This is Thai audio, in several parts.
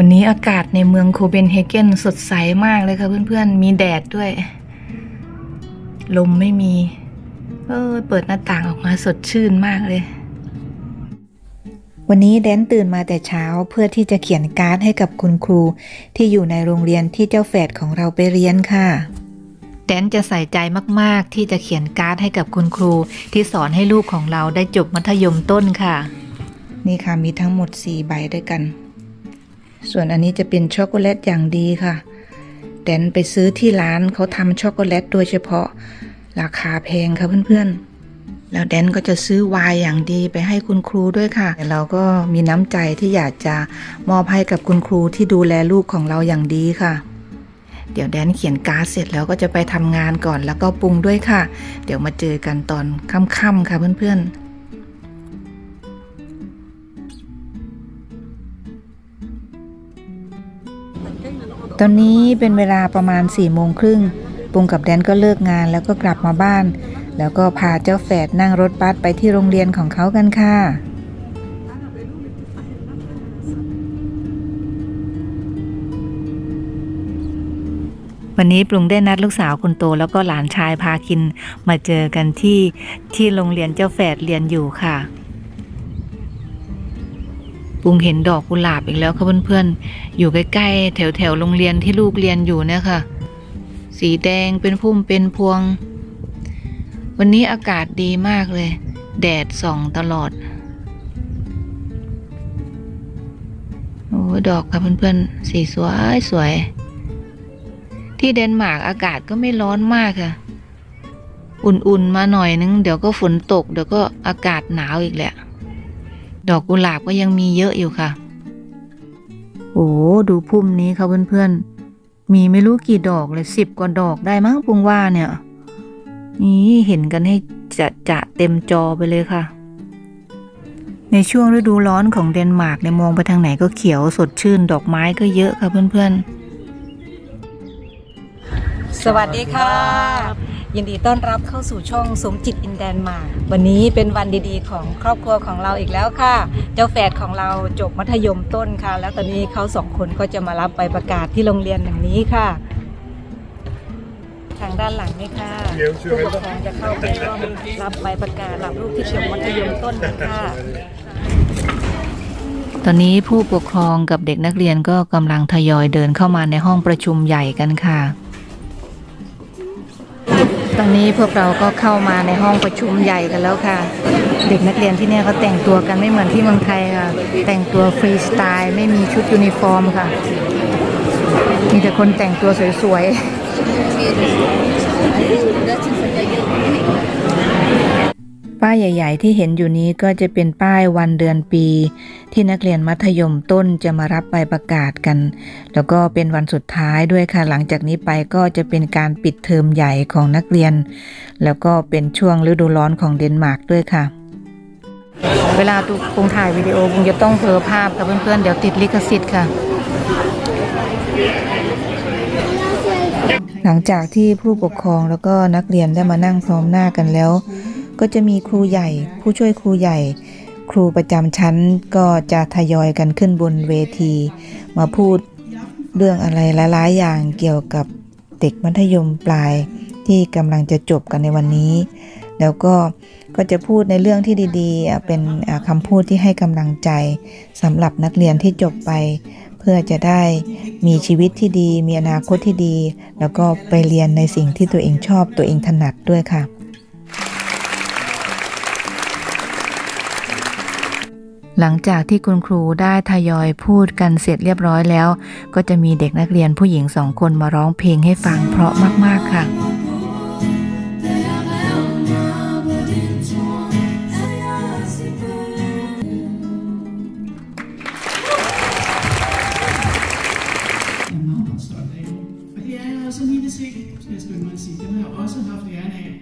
วันนี้อากาศในเมืองโคเปนเฮเกนสดใสมากเลยค่ะเพื่อนๆ มีแดดด้วย ลมไม่มี เออเปิดหน้าต่างออกมาสดชื่นมากเลย วันนี้แดนตื่นมาแต่เช้าเพื่อที่จะเขียนการ์ดให้กับคุณครูที่อยู่ในโรงเรียนที่เจ้าแฝดของเราไปเรียนค่ะ แดนจะใส่ใจมากๆ ที่จะเขียนการ์ดให้กับคุณครูที่สอนให้ลูกของเราได้จบมัธยมต้นค่ะ นี่ค่ะมีทั้งหมด 4 ใบด้วยกัน ส่วนอันนี้จะเป็นช็อกโกแลตอย่างดีค่ะ แดนไปซื้อที่ร้านเขาทำช็อกโกแลตโดยเฉพาะ ราคาแพงค่ะเพื่อนๆ แล้วแดนก็จะซื้อวน์อย่างดีไปให้คุณครูด้วยค่ะแต่เราก็มีน้ำใจที่อยากจะมอบให้กับคุณครูที่ดูแลลูกของเราอย่างดีค่ะเดี๋ยวแดนเขียนการ์ดเสร็จแล้วก็จะไปทำงานก่อนแล้วก็ปรุงด้วยค่ะ เดี๋ยวมาเจอกันตอนค่ำๆค่ะเพื่อนๆ ตอนนี้เป็นเวลาประมาณ4ี่โมงครึ่งปุงกับแดนก็เลิกงานแล้วก็กลับมาบ้าน แล้วก็พาเจ้าแฝดนั่งรถบัสไปที่โรงเรียนของเขากันค่ะวันนี้ปรุงได้นัดลูกสาวคนโตแล้วก็หลานชายพาคินมาเจอกันที่ที่โรงเรียนเจ้าแฝดเรียนอยู่ค่ะ ปุงเห็นดอกกุหลาบอีกแล้วค่ะเพื่อนๆ อยู่ใกล้ๆ แถวๆ โรงเรียนที่ลูกเรียนอยู่เนี่ยค่ะ สีแดงเป็นพุ่มเป็นพวง วันนี้อากาศดีมากเลย แดดส่องตลอด โอ้ดอกค่ะเพื่อนๆ สีสวยสวย ที่เดนมาร์กอากาศก็ไม่ร้อนมากค่ะ อุ่นๆ มาหน่อยนึง เดี๋ยวก็ฝนตก เดี๋ยวก็อากาศหนาวอีกแหละ ดอกกุหลาบก็ยังมีเยอะอยู่ค่ะ โอ้ดูพุ่มนี้ค่ะเพื่อนๆ มีไม่รู้กี่ดอกเลยสิบกว่าดอกได้มั้งปุงว่าเนี่ย นี่เห็นกันให้จะจะเต็มจอไปเลยค่ะ ในช่วงฤดูร้อนของเดนมาร์กในยมองไปทางไหนก็เขียวสดชื่นดอกไม้ก็เยอะค่ะเพื่อนๆ สวัสดีค่ะ ยินดีต้อนรับเข้าสู่ช่องสมจิตอินแดนมา วันนี้เป็นวันดีๆ ของครอบครัวของเราอีกแล้วค่ะ เจ้าแฝดของเราจบมัธยมต้นค่ะ แล้วตอนนี้เขาสองคนก็จะมารับใบประกาศที่โรงเรียนแห่งนี้ค่ะ ทางด้านหลังนี่ค่ะผู้ปกครองจะเข้าไปร่วมรับใบประกาศรับลูกที่จบมัธยมต้นกันค่ะตอนนี้ผู้ปกครองกับเด็กนักเรียนก็กำลังทยอยเดินเข้ามาในห้องประชุมใหญ่กันค่ะ ตอนนี้พวกเราก็เข้ามาในห้องประชุมใหญ่กันแล้วค่ะ เด็กนักเรียนที่เนี่ยเขาแต่งตัวกันไม่เหมือนที่เมืองไทยค่ะ แต่งตัวฟรีสไตล์ไม่มีชุดยูนิฟอร์มค่ะ มีแต่คนแต่งตัวสวยๆ ป้ายใหญ่ ๆ ที่เห็นอยู่นี้ก็จะเป็นป้ายวันเดือนปี ที่นักเรียนมัธยมต้นจะมารับใบประกาศกัน แล้วก็เป็นวันสุดท้ายด้วยค่ะ หลังจากนี้ไปก็จะเป็นการปิดเทอมใหญ่ของนักเรียน แล้วก็เป็นช่วงฤดูร้อนของเดนมาร์กด้วยค่ะ เวลาตุปุงถ่ายวิดีโอปุงจะต้องเผลอภาพกับเพื่อนๆเดี๋ยวติดลิขสิทธิ์ค่ะหลังจากที่ผู้ปกครองแล้วก็นักเรียนได้มานั่งพร้อมหน้ากันแล้ว ก็จะมีครูใหญ่ ผู้ช่วยครูใหญ่ ครูประจำชั้นก็จะทยอยกันขึ้นบนเวที มาพูดเรื่องอะไรหลายๆอย่างเกี่ยวกับเด็กมัธยมปลายที่กำลังจะจบกันในวันนี้ แล้วก็ก็จะพูดในเรื่องที่ดีๆ เป็นคำพูดที่ให้กำลังใจสำหรับนักเรียนที่จบไป เพื่อจะได้มีชีวิตที่ดี มีอนาคตที่ดี แล้วก็ไปเรียนในสิ่งที่ตัวเองชอบตัวเองถนัดด้วยค่ะ หลังจากที่คุณครูได้ทยอยพูดกันเสร็จเรียบร้อยแล้ว ก็จะมีเด็กนักเรียนผู้หญิงสองคนมาร้องเพลงให้ฟังเพราะมาก ๆ ค่ะ Jeg er meget, meget stolt af. Og det er jeg også lige at se, skal jeg skynde mig at sige. Den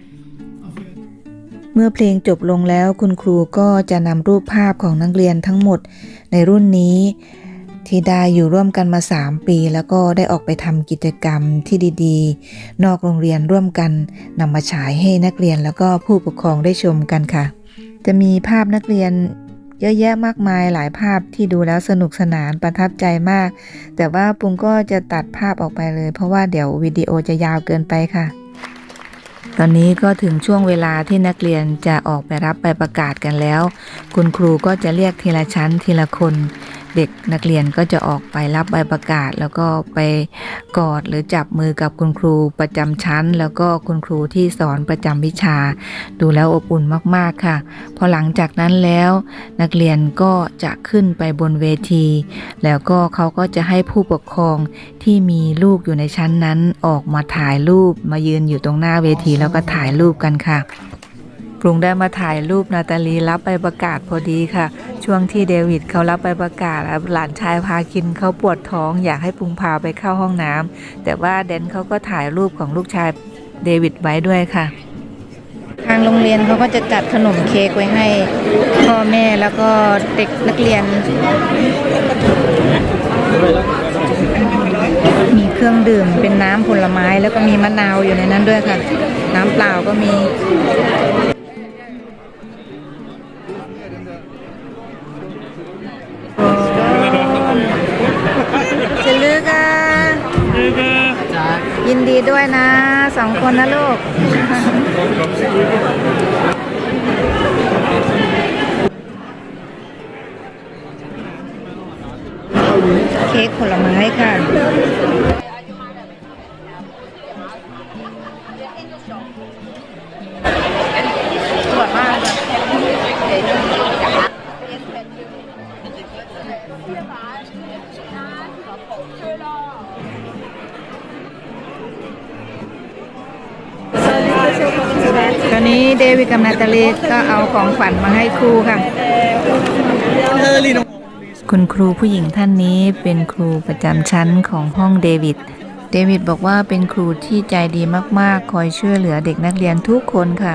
เมื่อเพลงจบลงแล้วคุณครูก็จะนำรูปภาพของนักเรียนทั้งหมดในรุ่นนี้ที่ได้อยู่ร่วมกันมา 3 ปี แล้วก็ได้ออกไปทำกิจกรรมที่ดีๆ นอกโรงเรียนร่วมกันนำมาฉายให้นักเรียนแล้วก็ผู้ปกครองได้ชมกันค่ะ จะมีภาพนักเรียนเยอะแยะมากมายหลายภาพที่ดูแล้วสนุกสนานประทับใจมาก แต่ว่าปุงก็จะตัดภาพออกไปเลย เพราะว่าเดี๋ยววิดีโอจะยาวเกินไปค่ะ ตอนนี้ก็ถึงช่วงเวลาที่นักเรียนจะออกไปรับใบประกาศกันแล้ว คุณครูก็จะเรียกทีละชั้นทีละคน เด็กนักเรียนก็จะออกไปรับใบประกาศ แล้วก็ไปกอดหรือจับมือกับคุณครูประจำชั้น แล้วก็คุณครูที่สอนประจำวิชา ดูแล้วอบอุ่นมากๆค่ะ พอหลังจากนั้นแล้วนักเรียนก็จะขึ้นไปบนเวที แล้วก็เขาก็จะให้ผู้ปกครองที่มีลูกอยู่ในชั้นนั้นออกมาถ่ายรูปมายืนอยู่ตรงหน้าเวทีแล้วก็ถ่ายรูปกันค่ะ ปรุงได้มาถ่ายรูปนาตาลีรับใบประกาศพอดีค่ะ ช่วงที่เดวิดเขารับใบประกาศหลานชายพาคินเขาปวดท้องอยากให้ปรุงพาไปเข้าห้องน้ำแต่ว่าแดนเขาก็ถ่ายรูปของลูกชายเดวิดไว้ด้วยค่ะ ทางโรงเรียนเขาก็จะจัดขนมเค้กไว้ให้พ่อแม่แล้วก็เด็กนักเรียน มีเครื่องดื่มเป็นน้ำผลไม้แล้วก็มีมะนาวอยู่ในนั้นด้วยค่ะ น้ำเปล่าก็มี องคนนะลูก เค้กผลไม้ค่ะส กับนาตาลีก็เอาของขวัญมาให้ครูค่ะ คุณครูผู้หญิงท่านนี้เป็นครูประจำชั้นของห้องเดวิด เดวิดบอกว่าเป็นครูที่ใจดีมากๆ คอยช่วยเหลือเด็กนักเรียนทุกคนค่ะ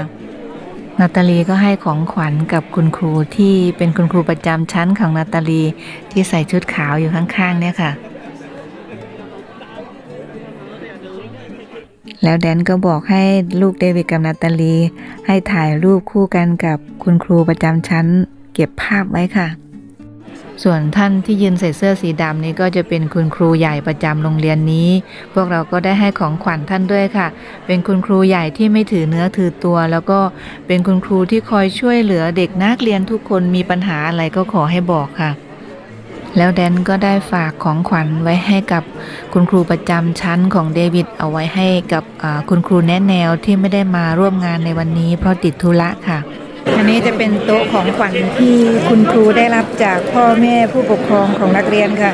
นาตาลีก็ให้ของขวัญกับคุณครูที่เป็นคุณครูประจำชั้นของนาตาลีที่ใส่ชุดขาวอยู่ข้างๆ เนี่ยค่ะ แล้วแดนก็บอกให้ลูกเดวิดกับนาตาลี ให้ถ่ายรูปคู่กันกับคุณครูประจำชั้น เก็บภาพไว้ค่ะ ส่วนท่านที่ยืนใส่เสื้อสีดำนี้ก็จะเป็นคุณครูใหญ่ประจำโรงเรียนนี้ พวกเราก็ได้ให้ของขวัญท่านด้วยค่ะ เป็นคุณครูใหญ่ที่ไม่ถือเนื้อถือตัว แล้วก็เป็นคุณครูที่คอยช่วยเหลือเด็กนักเรียนทุกคนมีปัญหาอะไรก็ขอให้บอกค่ะ แล้วแดนก็ได้ฝากของขวัญไว้ให้กับคุณครูประจำชั้นของเดวิดเอาไว้ให้กับคุณครูแนะแนวที่ไม่ได้มาร่วมงานในวันนี้ เพราะติดธุระค่ะ อันนี้จะเป็นโต๊ะของขวัญที่คุณครูได้รับจากพ่อแม่ผู้ปกครองของนักเรียนค่ะ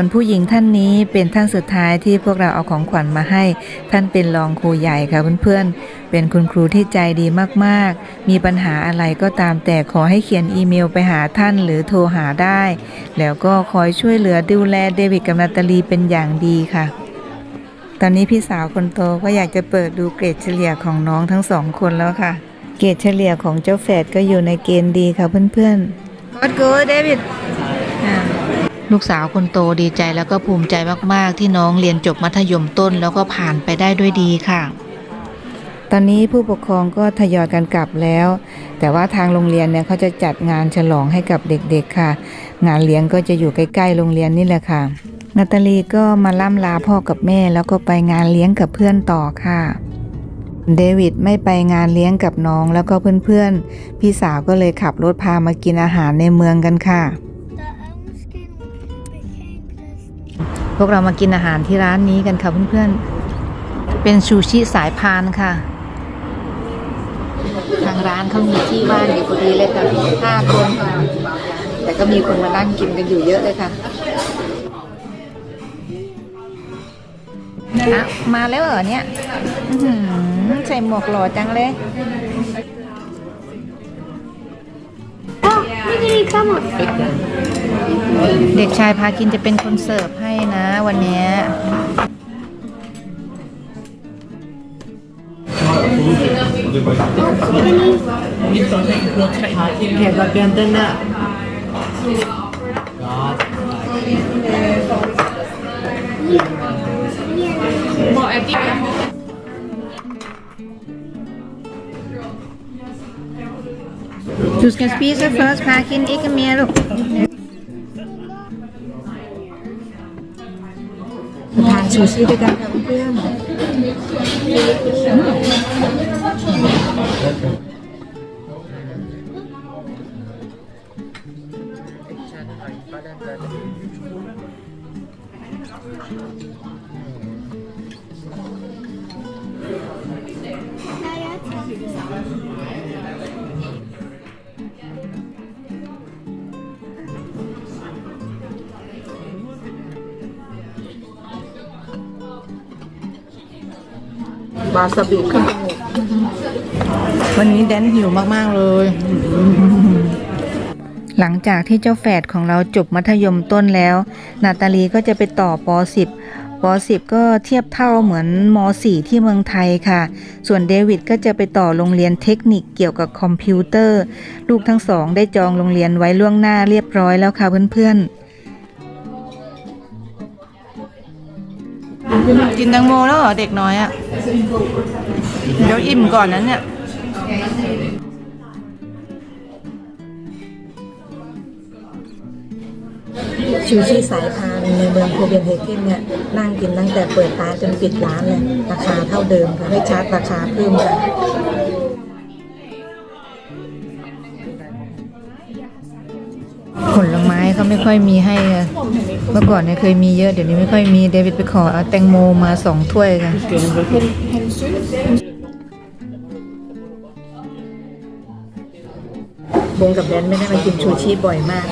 ส่วนผู้หญิงท่านนี้เป็นท่านสุดท้ายที่พวกเราเอาของขวัญมาให้ ท่านเป็นรองครูใหญ่ค่ะเพื่อนๆ เป็นคุณครูที่ใจดีมากๆ มีปัญหาอะไรก็ตามแต่ขอให้เขียนอีเมลไปหาท่านหรือโทรหาได้ แล้วก็คอยช่วยเหลือดูแลเดวิดกับนาตาลีเป็นอย่างดีค่ะ ตอนนี้พี่สาวคนโตก็อยากจะเปิดดูเกรดเฉลี่ยของน้องทั้งสองคนแล้วค่ะ เกรดเฉลี่ยของเจ้าแฝดก็อยู่ในเกณฑ์ดีค่ะเพื่อนๆ Good good David ลูกสาวคนโตดีใจแล้วก็ภูมิใจมาก ๆ ที่น้องเรียนจบมัธยมต้นแล้วก็ผ่านไปได้ด้วยดีค่ะ ตอนนี้ผู้ปกครองก็ทยอยกันกลับแล้ว แต่ว่าทางโรงเรียนเนี่ยเขาจะจัดงานฉลองให้กับเด็กๆค่ะ งานเลี้ยงก็จะอยู่ใกล้ ๆ โรงเรียนนี่แหละค่ะ นาตาลีก็มาล่ำลาพ่อกับแม่แล้วก็ไปงานเลี้ยงกับเพื่อนต่อค่ะเดวิดไม่ไปงานเลี้ยงกับน้องแล้วก็เพื่อนๆ พี่สาวก็เลยขับรถพามากินอาหารในเมืองกันค่ะ พวกเรามากินอาหารที่ร้านนี้กันค่ะเพื่อนๆ เป็นซูชิสายพานค่ะ ทางร้านเขามีที่ว่างอยู่พอดีเลยค่ะห้าคนค่ะ แต่ก็มีคนมานั่งกินกันอยู่เยอะเลยค่ะอะมาแล้วเหรอเนี่ยใส่หมวกหล่อจังเลย เด็กชายพากินจะเป็นคนเสิร์ฟให้นะวันเนี้ยค Du skal spise først, Parkin, ikke mere, du. ทานชูชีด้วยกันค่ะเพื่อนๆบาบิขึ้นจมูกวันนี้แดนหิวมาก ๆ เลย หลังจากที่เจ้าแฝดของเราจบมัธยมต้นแล้ว นาตาลีก็จะไปต่อป .10 ป .10 ก็เทียบเท่าเหมือนม .4 ที่เมืองไทยค่ะ ส่วนเดวิดก็จะไปต่อโรงเรียนเทคนิคเกี่ยวกับคอมพิวเตอร์ ลูกทั้งสองได้จองโรงเรียนไว้ล่วงหน้าเรียบร้อยแล้วค่ะเพื่อนๆ กินแตงโมแล้วเหรอเด็กน้อยอะ่ะ เดี๋ยวอิ่มก่อนนั้นเนี่ย ชูชีสายพานในเมืองโคเปนเฮเกนเนี่ยนั่งกินตั้งแต่เปิดร้านจนปิดร้านเลยราคาเท่าเดิมค่ะไม่ชาร์จราคาเพิ่มค่ะ ผลไม้เขาไม่ค่อยมีให้อะเมื่อก่อนเนี่ยเคยมีเยอะเดี๋ยวนี้ไม่ค่อยมีเดวิดไปขอเอาแตงโมมาสองถ้วยกันบงกับแดนไม่ได้มากินชูชีบ่อยมาก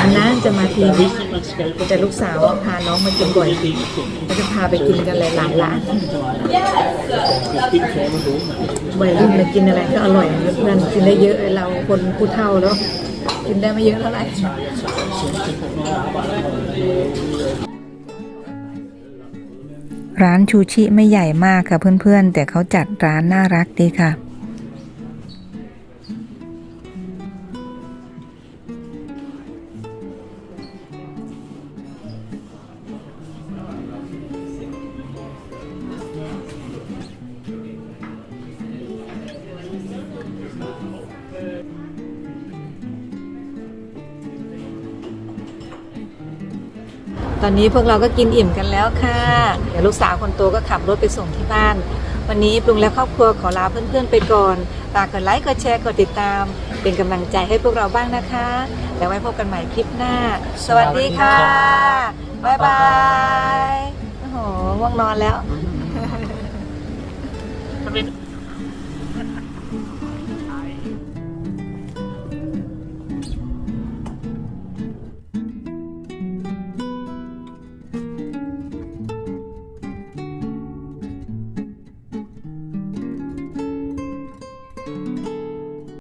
อันนั้นจะมาทีแต่ลูกสาวพาน้องมากินบ่อยก็จะพาไปกินกันหลายๆร้านวัยรุ่นเนี่ยกินอะไรก็อร่อยเพื่อนกินได้เยอะเราคนผู้เฒ่าแล้ว กินได้ไม่เยอะเท่าไหร่ร้านชูชิไม่ใหญ่มากค่ะเพื่อนๆ แต่เขาจัดร้านน่ารักดีค่ะ ตอนนี้พวกเราก็กินอิ่มกันแล้วค่ะ เดี๋ยวลูกสาวคนโตก็ขับรถไปส่งที่บ้าน วันนี้ปรุงและครอบครัวขอลาเพื่อนๆไปก่อนฝากกดไลค์กดแชร์กดติดตาม เป็นกำลังใจให้พวกเราบ้างนะคะ แล้วไว้พบกันใหม่คลิปหน้า สวัสดีค่ะบ๊ายบายโอ้โหง่วงนอนแล้ว